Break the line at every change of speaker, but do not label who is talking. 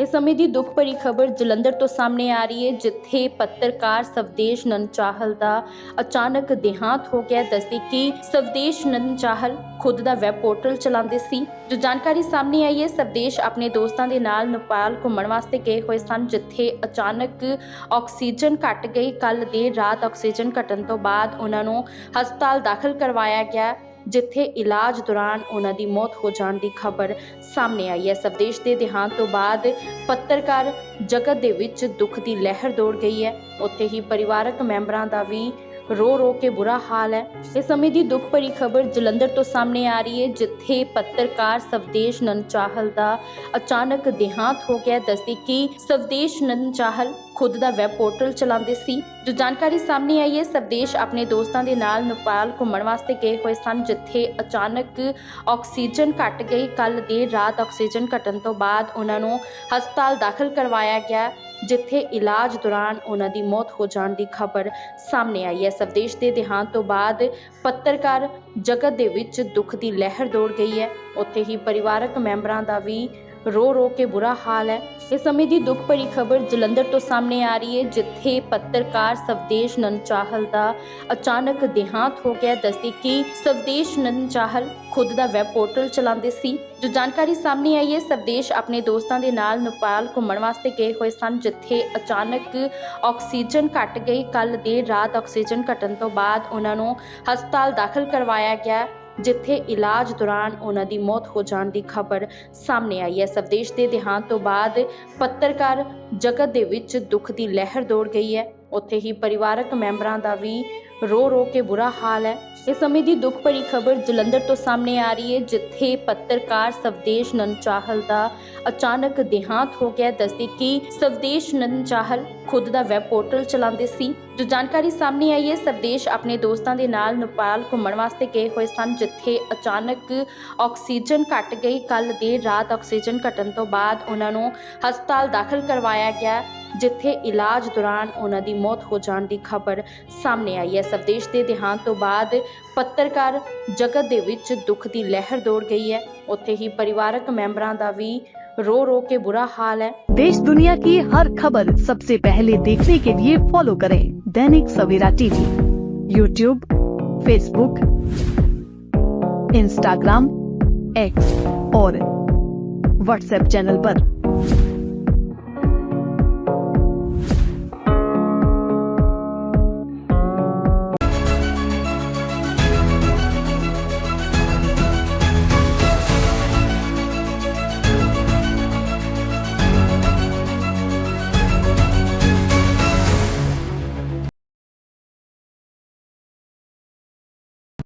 ਇਸ ਸਮੇਂ ਦੀ ਦੁੱਖ ਭਰੀ ਖਬਰ ਜਲੰਧਰ ਤੋਂ ਸਾਹਮਣੇ ਆ ਰਹੀ ਹੈ, ਜਿੱਥੇ ਪੱਤਰਕਾਰ ਸਵਦੇਸ਼ ਨੰਚਾਹਲ ਦਾ ਅਚਾਨਕ ਦੇਹਾਂਤ ਹੋ ਗਿਆ। ਦੱਸਦੀ ਕਿ ਸਵਦੇਸ਼ ਨੰਚਾਹਲ ਖੁਦ ਦਾ ਵੈਬ ਪੋਰਟਲ ਚਲਾਉਂਦੇ ਸੀ। ਜੋ ਜਾਣਕਾਰੀ ਸਾਹਮਣੇ ਆਈ ਹੈ, ਸਵਦੇਸ਼ ਆਪਣੇ ਦੋਸਤਾਂ ਦੇ ਨਾਲ ਨੇਪਾਲ ਘੁੰਮਣ ਵਾਸਤੇ ਗਏ ਹੋਏ ਸਨ, ਜਿੱਥੇ ਅਚਾਨਕ ਆਕਸੀਜਨ ਘਟ ਗਈ। ਕੱਲ ਦੇਰ ਰਾਤ ਆਕਸੀਜਨ ਘਟਣ ਤੋਂ ਬਾਅਦ ਉਹਨਾਂ ਨੂੰ ਹਸਪਤਾਲ ਦਾਖਲ ਕਰਵਾਇਆ ਗਿਆ। ਜਿੱਥੇ ਇਲਾਜ ਦੌਰਾਨ ਉਹਨਾਂ ਦੀ ਮੌਤ ਹੋ ਜਾਣ ਦੀ ਖਬਰ ਸਾਹਮਣੇ ਆਈ ਹੈ। ਸਵਦੇਸ਼ ਦੇ ਦੇਹਾਂਤ ਤੋਂ ਬਾਅਦ ਪੱਤਰਕਾਰ ਜਗਤ ਦੇ ਵਿੱਚ ਦੁੱਖ ਦੀ ਲਹਿਰ ਦੌੜ ਗਈ ਹੈ। ਉੱਥੇ ਹੀ ਪਰਿਵਾਰਕ ਮੈਂਬਰਾਂ ਦਾ ਵੀ ਰੋ ਰੋ ਕੇ ਬੁਰਾ ਹਾਲ ਹੈ। ਇਸ ਸਮੇਂ ਦੀ ਦੁੱਖ ਭਰੀ ਖਬਰ ਜਲੰਧਰ ਤੋਂ ਸਾਹਮਣੇ ਆ ਰਹੀ ਹੈ, ਜਿੱਥੇ ਪੱਤਰਕਾਰ ਸਵਦੇਸ਼ ਨੰਚਾਹਲ ਦਾ ਅਚਾਨਕ ਦੇਹਾਂਤ ਹੋ ਗਿਆ ਦੱਸਦੀ ਕਿ ਸਵਦੇਸ਼ ਨੰਚਾਹਲ ਖੁਦ ਦਾ ਵੈਬ ਪੋਰਟਲ ਚਲਾਉਂਦੇ ਸੀ। ਜੋ ਜਾਣਕਾਰੀ ਸਾਹਮਣੇ ਆਈ ਹੈ ਸਵਦੇਸ਼ ਆਪਣੇ ਦੋਸਤਾਂ ਦੇ ਨਾਲ ਨੇਪਾਲ ਘੁੰਮਣ ਵਾਸਤੇ ਗਏ ਹੋਏ ਸਨ, ਜਿੱਥੇ ਅਚਾਨਕ ਆਕਸੀਜਨ ਘਟ ਗਈ। ਕੱਲ ਦੇਰ ਰਾਤ ਆਕਸੀਜਨ ਘਟਣ ਤੋਂ ਬਾਅਦ ਉਹਨਾਂ ਨੂੰ ਹਸਪਤਾਲ ਦਾਖਲ ਕਰਵਾਇਆ ਗਿਆ, ਜਿੱਥੇ ਇਲਾਜ ਦੌਰਾਨ ਉਹਨਾਂ ਦੀ ਮੌਤ ਹੋ ਜਾਣ ਦੀ ਖਬਰ ਸਾਹਮਣੇ ਆਈ ਹੈ। ਸਵਦੇਸ਼ ਦੇ ਦੇਹਾਂਤ ਤੋਂ ਬਾਅਦ ਪੱਤਰਕਾਰ ਜਗਤ ਦੇ ਵਿੱਚ ਦੁੱਖ ਦੀ ਲਹਿਰ ਦੌੜ ਗਈ ਹੈ। ਉੱਥੇ ਹੀ ਪਰਿਵਾਰਕ ਮੈਂਬਰਾਂ ਦਾ ਵੀ ਰੋ ਰੋ ਕੇ ਬੁਰਾ ਹਾਲ ਹੈ। ਇਸ ਸਮੇਂ ਦੀ ਦੁੱਖ ਭਰੀ ਖਬਰ ਜਲੰਧਰ ਤੋਂ ਸਾਹਮਣੇ ਆ ਰਹੀ ਹੈ, ਜਿੱਥੇ ਪੱਤਰਕਾਰ ਸਵਦੇਸ਼ ਨੰਚਾਹਲ ਦਾ ਅਚਾਨਕ ਦੇਹਾਂਤ ਹੋ ਗਿਆ। ਦੱਸਦੀ ਕਿ ਸਵਦੇਸ਼ ਨੰਚਾਹਲ ਖੁਦ ਦਾ ਵੈਬ ਪੋਰਟਲ ਚਲਾਉਂਦੇ ਸੀ। ਜੋ ਜਾਣਕਾਰੀ ਸਾਹਮਣੇ ਆਈ ਹੈ, ਸਵਦੇਸ਼ ਆਪਣੇ ਦੋਸਤਾਂ ਦੇ ਨਾਲ ਨੇਪਾਲ ਘੁੰਮਣ ਵਾਸਤੇ ਗਏ ਹੋਏ ਸਨ, ਜਿੱਥੇ ਅਚਾਨਕ ਆਕਸੀਜਨ ਘਟ ਗਈ। ਕੱਲ ਦੇਰ ਰਾਤ ਆਕਸੀਜਨ ਘਟਣ ਤੋਂ ਬਾਅਦ ਉਹਨਾਂ ਨੂੰ ਹਸਪਤਾਲ ਦਾਖਲ ਕਰਵਾਇਆ ਗਿਆ। ਜਿੱਥੇ ਇਲਾਜ ਦੌਰਾਨ ਉਹਨਾਂ ਦੀ ਮੌਤ ਹੋ ਜਾਣ ਦੀ ਖਬਰ ਸਾਹਮਣੇ ਆਈ ਹੈ। ਸਵਦੇਸ਼ ਦੇ ਦੇਹਾਂਤ ਤੋਂ ਬਾਅਦ ਪੱਤਰਕਾਰ ਜਗਤ ਦੇ ਵਿੱਚ ਦੁੱਖ ਦੀ ਲਹਿਰ ਦੌੜ ਗਈ ਹੈ। ਉੱਥੇ ਹੀ ਪਰਿਵਾਰਕ ਮੈਂਬਰਾਂ ਦਾ ਵੀ ਰੋ ਰੋ ਕੇ ਬੁਰਾ ਹਾਲ ਹੈ। ਇਸ ਸਮੇਂ ਦੀ ਦੁੱਖ ਭਰੀ ਖਬਰ ਜਲੰਧਰ ਤੋਂ ਸਾਹਮਣੇ ਆ ਰਹੀ ਹੈ, ਜਿੱਥੇ ਪੱਤਰਕਾਰ ਸਵਦੇਸ਼ ਨੰਚਾਹਲ ਦਾ ਅਚਾਨਕ ਦੇਹਾਂਤ ਹੋ ਗਿਆ। ਦੱਸਦੀ ਕਿ ਸਵਦੇਸ਼ ਨੰਚਾਹਲ ਖੁਦ ਦਾ ਵੈਬ ਪੋਰਟਲ ਚਲਾਉਂਦੇ ਸੀ। ਜੋ ਜਾਣਕਾਰੀ ਸਾਹਮਣੇ ਆਈ ਹੈ, ਸਵਦੇਸ਼ ਆਪਣੇ ਦੋਸਤਾਂ ਦੇ ਨਾਲ ਨੇਪਾਲ ਘੁੰਮਣ ਵਾਸਤੇ ਗਏ ਹੋਏ ਸਨ, ਜਿੱਥੇ ਅਚਾਨਕ ਆਕਸੀਜਨ ਘਟ ਗਈ। ਕੱਲ ਦੇਰ ਰਾਤ ਆਕਸੀਜਨ ਘਟਣ ਤੋਂ ਬਾਅਦ ਉਹਨਾਂ ਨੂੰ ਹਸਪਤਾਲ ਦਾਖਲ ਕਰਵਾਇਆ ਗਿਆ। ਜਿੱਥੇ ਇਲਾਜ ਦੌਰਾਨ ਉਹਨਾਂ ਦੀ ਮੌਤ ਹੋ ਜਾਣ ਦੀ ਖਬਰ ਸਾਹਮਣੇ ਆਈ ਹੈ ਸਵਦੇਸ਼ ਦੇ ਦੇਹਾਂਤ ਤੋਂ ਬਾਅਦ ਪੱਤਰਕਾਰ ਜਗਤ ਦੇ ਵਿੱਚ ਦੁੱਖ ਦੀ ਲਹਿਰ ਦੌੜ ਗਈ ਹੈ ਉੱਥੇ ਹੀ ਪਰਿਵਾਰਕ ਮੈਂਬਰਾਂ ਦਾ ਵੀ ਰੋ ਰੋ ਕੇ ਬੁਰਾ ਹਾਲ ਹੈ
देश दुनिया की हर खबर सबसे पहले देखने के लिए फॉलो करें Dainik Savera TV YouTube Facebook Instagram X और व्हाट्सएप चैनल पर।